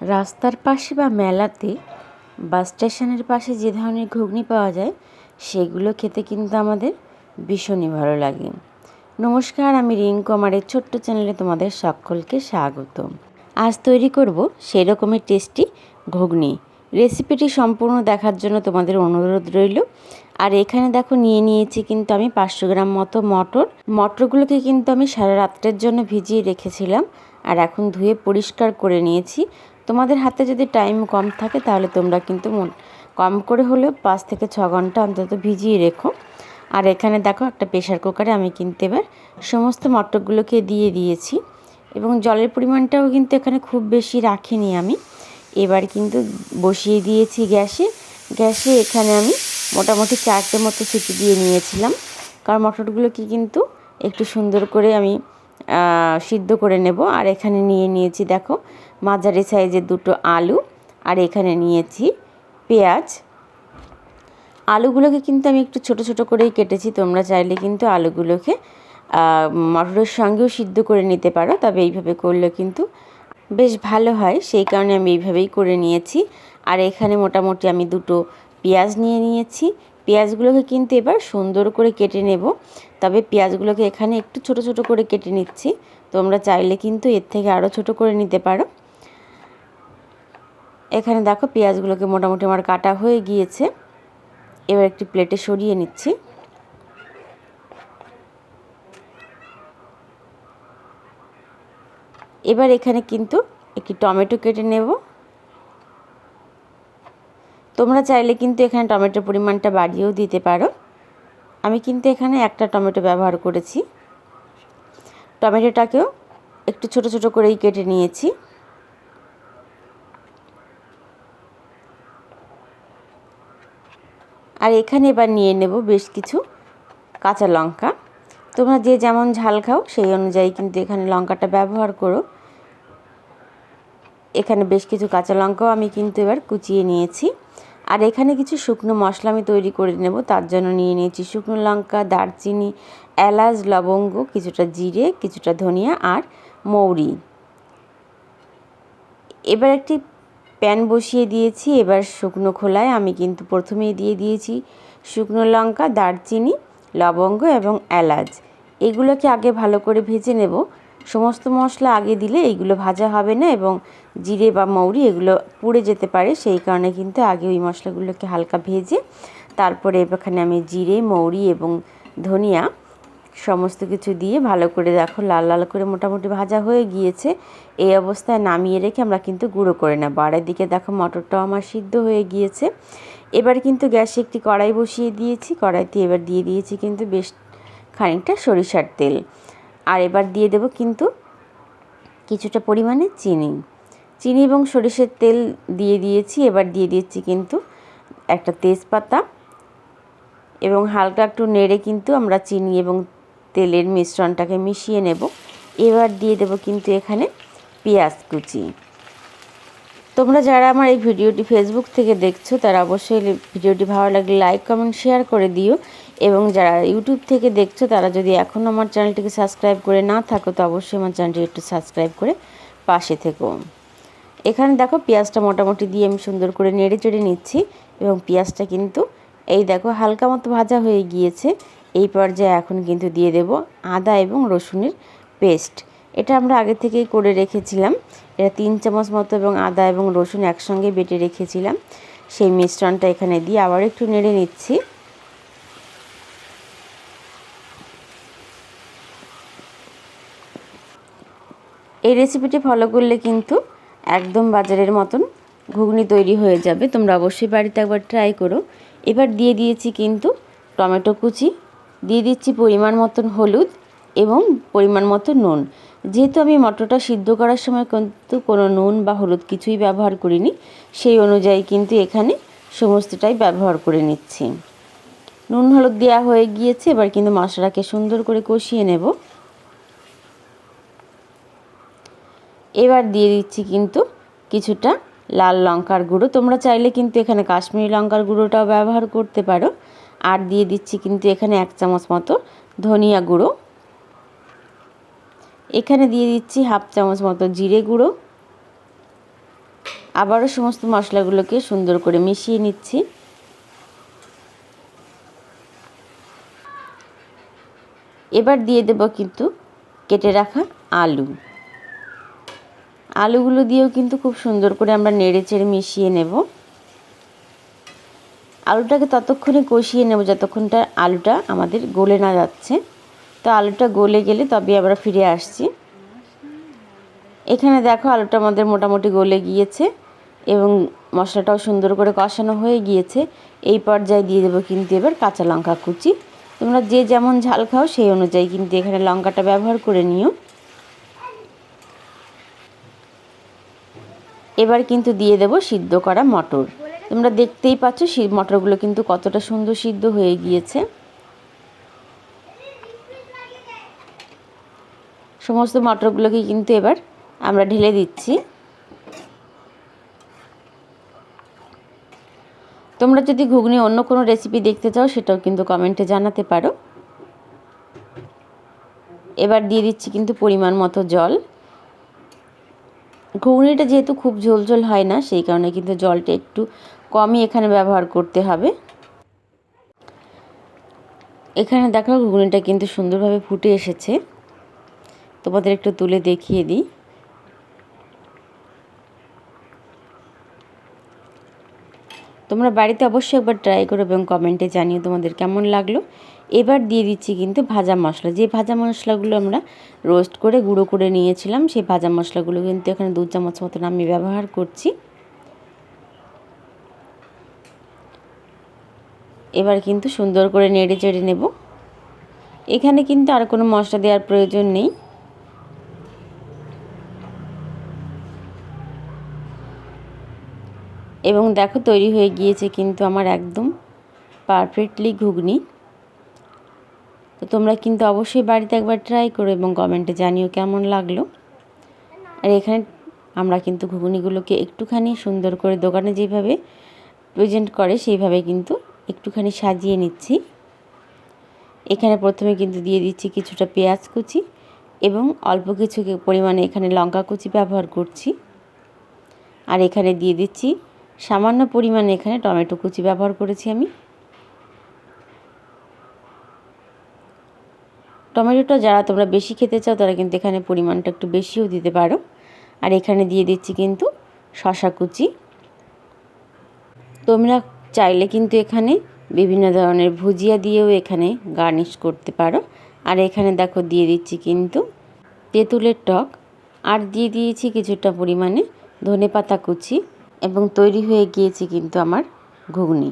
রাস্তার পাশে বা মেলাতে বাস স্টেশনের পাশে যে ধরনের ঘুগনি পাওয়া যায়, সেগুলো খেতে কিন্তু আমাদের ভীষণই ভালো লাগে। নমস্কার, আমি রিঙ্কু। আমার এই ছোট্ট চ্যানেলে তোমাদের সকলকে স্বাগত। আজ তৈরি করব সেই রকমের টেস্টি ঘুগনি। রেসিপিটি সম্পূর্ণ দেখার জন্য তোমাদের অনুরোধ রইল। আর এখানে দেখো, নিয়ে নিয়েছি কিন্তু আমি পাঁচশো গ্রাম মতো মটর। মটরগুলোকে কিন্তু আমি সারা রাত্রের জন্য ভিজিয়ে রেখেছিলাম। আর এখন ধুয়ে পরিষ্কার করে নিয়েছি। তোমাদের হাতে যদি টাইম কম থাকে, তাহলে তোমরা কিন্তু কম করে হলেও পাঁচ থেকে ছ ঘণ্টা অন্তত ভিজিয়ে রেখো। আর এখানে দেখো একটা প্রেশার কুকারে আমি কিন্তু এবার সমস্ত মটরগুলোকে দিয়ে দিয়েছি। এবং জলের পরিমাণটাও কিন্তু এখানে খুব বেশি রাখিনি আমি। এবার কিন্তু বসিয়ে দিয়েছি গ্যাসে। গ্যাসে এখানে আমি মোটামুটি চারটে মতো সিটি দিয়ে নিয়েছিলাম। কারণ মটরগুলোকে কিন্তু একটু সুন্দর করে আমি সিদ্ধ করে নেব। আর এখানে নিয়ে নিয়েছি, দেখো মাঝারি সাইজের দুটো আলু, আর এখানে নিয়েছি পেঁয়াজ। আলুগুলোকে কিন্তু আমি একটু ছোট ছোট করেই কেটেছি, তোমরা চাইলে কিন্তু আলুগুলোকে মটরের সঙ্গেও সিদ্ধ করে নিতে পারো, তবে এইভাবে করলে কিন্তু বেশ ভালো হয়। সেই কারণে আমি এইভাবেই করে নিয়েছি। আর এখানে মোটামুটি আমি দুটো পেঁয়াজ নিয়ে নিয়েছি। পেঁয়াজগুলোকে কিন্তু এবার সুন্দর করে কেটে নেব, তবে পেঁয়াজগুলোকে এখানে একটু ছোট ছোট করে কেটে নিচ্ছি। তোমরা চাইলে কিন্তু এর থেকে আরও ছোট করে নিতে পারো। এখানে দেখো পেঁয়াজগুলোকে মোটামুটি আমার কাটা হয়ে গিয়েছে। এবার একটি প্লেটে সরিয়ে নিচ্ছি। এবার এখানে কিন্তু একটি টমেটো কেটে নেব। তোমরা চাইলে কিন্তু এখানে টমেটোর পরিমাণটা বাড়িয়েও দিতে পারো। আমি কিন্তু এখানে একটা টমেটো ব্যবহার করেছি। টমেটোটাকেও একটু ছোট ছোট করেই কেটে নিয়েছি। আর এখানে এবার নিয়ে নেব বেশ কিছু কাঁচা লঙ্কা। তোমরা যে যেমন ঝাল খাও, সেই অনুযায়ী কিন্তু এখানে লঙ্কাটা ব্যবহার করো। এখানে বেশ কিছু কাঁচা লঙ্কাও আমি কিন্তু এবার কুচিয়ে নিয়েছি। আর এখানে কিছু শুকনো মশলা আমি তৈরি করে নেব, তার জন্য নিয়ে নিয়েছি শুকনো লঙ্কা, দারচিনি, এলাচ, লবঙ্গ, কিছুটা জিরে, কিছুটা ধনিয়া আর মৌরি। এবার একটি প্যান বসিয়ে দিয়েছি। এবার শুকনো খোলায় আমি কিন্তু প্রথমেই দিয়ে দিয়েছি শুকনো লঙ্কা, দারচিনি, লবঙ্গ এবং এলাচ। এগুলোকে আগে ভালো করে ভেজে নেব। সমস্ত মশলা আগে দিলে এইগুলো ভাজা হবে না এবং জিরে বা মৌরি এগুলো পুড়ে যেতে পারে। সেই কারণে কিন্তু আগে ওই মশলাগুলোকে হালকা ভেজে তারপরে এখানে আমি জিরে, মৌরি এবং ধনিয়া সমস্ত কিছু দিয়ে ভালো করে দেখো, লাল লাল করে মোটামুটি ভাজা হয়ে গিয়েছে। এই অবস্থায় নামিয়ে রেখে আমরা কিন্তু গুঁড়ো করে নেব। আর দিকে দেখো মটরটাও আমার সিদ্ধ হয়ে গিয়েছে। এবার কিন্তু গ্যাসে একটি কড়াই বসিয়ে দিয়েছি। কড়াইতে এবার দিয়ে দিয়েছি কিন্তু বেশ খানিকটা সরিষার তেল। আর এবার দিয়ে দেব কিন্তু কিছুটা পরিমাণে চিনি। চিনি এবং সরিষার তেল দিয়ে দিয়েছি। এবার দিয়ে দিয়েছি কিন্তু একটা তেজপাতা। এবং হালকা একটু নেড়ে কিন্তু আমরা চিনি এবং তেলের মিশ্রণটাকে মিশিয়ে নেব। এবার দিয়ে দেব কিন্তু এখানে পেঁয়াজ কুচি। তোমরা যারা আমার এই ভিডিওটি ফেসবুক থেকে দেখছ, তারা অবশ্যই ভিডিওটি ভালো লাগলে লাইক কমেন্ট শেয়ার করে দিও। এবং যারা ইউটিউব থেকে দেখছ, তারা যদি এখনও আমার চ্যানেলটিকে সাবস্ক্রাইব করে না থাকো, তো অবশ্যই আমার চ্যানেলটি একটু সাবস্ক্রাইব করে পাশে থেকো। এখানে দেখো পেঁয়াজটা মোটামুটি দিয়ে আমি সুন্দর করে নেড়ে চেড়ে নিচ্ছি। এবং পেঁয়াজটা কিন্তু এই দেখো হালকা মতো ভাজা হয়ে গিয়েছে। এই পর্যায়ে এখন কিন্তু দিয়ে দেব আদা এবং রসুনের পেস্ট। এটা আমরা আগে থেকেই করে রেখেছিলাম। এটা তিন চামচ মতো এবং আদা এবং রসুন একসঙ্গে বেটে রেখেছিলাম। সেই মিশ্রণটা এখানে দিয়ে আবার একটু নেড়ে নিচ্ছি। এই রেসিপিটি ফলো করলে কিন্তু একদম বাজারের মতন ঘুগনি তৈরি হয়ে যাবে। তোমরা অবশ্যই বাড়িতে একবার ট্রাই করো। এবার দিয়ে দিয়েছি কিন্তু টমেটো কুচি। দিয়ে দিচ্ছি পরিমাণ মতন হলুদ এবং পরিমাণ মতো নুন। যেহেতু আমি মটরটা সিদ্ধ করার সময় কিন্তু কোনো নুন বা হলুদ কিছুই ব্যবহার করিনি, সেই অনুযায়ী কিন্তু এখানে সমস্তটাই ব্যবহার করে নিচ্ছি। নুন হলুদ দেওয়া হয়ে গিয়েছে, এবার কিন্তু মশলাকে সুন্দর করে কষিয়ে নেব। এবার দিয়ে দিচ্ছি কিন্তু কিছুটা লাল লঙ্কার গুঁড়ো। তোমরা চাইলে কিন্তু এখানে কাশ্মীরি লঙ্কার গুঁড়োটাও ব্যবহার করতে পারো। আর দিয়ে দিচ্ছি কিন্তু এখানে এক চামচ মতো ধনিয়া গুঁড়ো। এখানে দিয়ে দিচ্ছি হাফ চামচ মতো জিরে গুঁড়ো। আবারও সমস্ত মশলাগুলোকে সুন্দর করে মিশিয়ে নিচ্ছি। এবার দিয়ে দেব কিন্তু কেটে রাখা আলু। আলুগুলো দিয়েও কিন্তু খুব সুন্দর করে আমরা নেড়ে চেড়ে মিশিয়ে নেব। আলুটাকে ততক্ষণে কষিয়ে নেব যতক্ষণটা আলুটা আমাদের গলে না যাচ্ছে। তো আলুটা গলে গেলে তবে আমরা ফিরে আসছি। এখানে দেখো আলুটা আমাদের মোটামুটি গলে গিয়েছে এবং মশলাটাও সুন্দর করে কষানো হয়ে গিয়েছে। এই পর্যায়ে দিয়ে দেবো কিন্তু এবার কাঁচা লঙ্কা কুচি। তোমরা যে যেমন ঝাল খাও সেই অনুযায়ী কিন্তু এখানে লঙ্কাটা ব্যবহার করে নিও। এবার কিন্তু দিয়ে দেব সিদ্ধ করা মটর। তোমরা দেখতেই পাচ্ছ মটরগুলো কিন্তু কতটা সুন্দর সিদ্ধ হয়ে গিয়েছে। সমস্ত মটরগুলোকে কিন্তু এবার আমরা ঢেলে দিচ্ছি। তোমরা যদি ঘুগনি অন্য কোনো রেসিপি দেখতে চাও, সেটাও কিন্তু কমেন্টে জানাতে পারো। এবার দিয়ে দিচ্ছি কিন্তু পরিমাণ মতো জল। ঘুগনিটা যেহেতু খুব ঝোল ঝোল হয় না, সেই কারণে কিন্তু জলটা একটু কমই এখানে ব্যবহার করতে হবে। এখানে দেখো ঘুগনিটা কিন্তু সুন্দরভাবে ফুটে এসেছে। তোমাদের একটু তুলে দেখিয়ে দিই। তোমরা বাড়িতে অবশ্যই একবার ট্রাই করো এবং কমেন্টে জানিও তোমাদের কেমন লাগল। এবার দিয়ে দিচ্ছি কিন্তু ভাজা মশলা। যে ভাজা মশলাগুলো আমরা রোস্ট করে গুঁড়ো করে নিয়েছিলাম, সেই ভাজা মশলাগুলো কিন্তু এখানে দু চামচ মতন আমি ব্যবহার করছি। এবার কিন্তু সুন্দর করে নেড়ে চেড়ে নেব। এখানে কিন্তু আর কোনো মশলা দেওয়ার প্রয়োজন নেই। এবং দেখো তৈরি হয়ে গিয়েছে কিন্তু আমার একদম পারফেক্টলি ঘুগনি। তো তোমরা কিন্তু অবশ্যই বাড়িতে একবার ট্রাই করো এবং কমেন্টে জানিও কেমন লাগল। আর এখানে আমরা কিন্তু ঘুগনিগুলোকে একটুখানি সুন্দর করে দোকানে যেভাবে প্রেজেন্ট করে সেইভাবে কিন্তু একটুখানি সাজিয়ে নিচ্ছি। এখানে প্রথমে কিন্তু দিয়ে দিচ্ছি কিছুটা পেঁয়াজ কুচি এবং অল্প কিছু পরিমাণে এখানে লঙ্কা কুচি ব্যবহার করছি। আর এখানে দিয়ে দিচ্ছি সামান্য পরিমাণে এখানে টমেটো কুচি ব্যবহার করেছি আমি। টমেটোটা যারা তোমরা বেশি খেতে চাও তারা কিন্তু এখানে পরিমাণটা একটু বেশিও দিতে পারো। আর এখানে দিয়ে দিচ্ছি কিন্তু শশা কুচি। তোমরা চাইলে কিন্তু এখানে বিভিন্ন ধরনের ভুজিয়া দিয়েও এখানে গার্নিশ করতে পারো। আর এখানে দেখো দিয়ে দিচ্ছি কিন্তু তেঁতুলের টক। আর দিয়ে দিয়েছি কিছুটা পরিমাণে ধনে পাতা কুচি এবং তৈরি হয়ে গিয়েছে কিন্তু আমার ঘুগনি।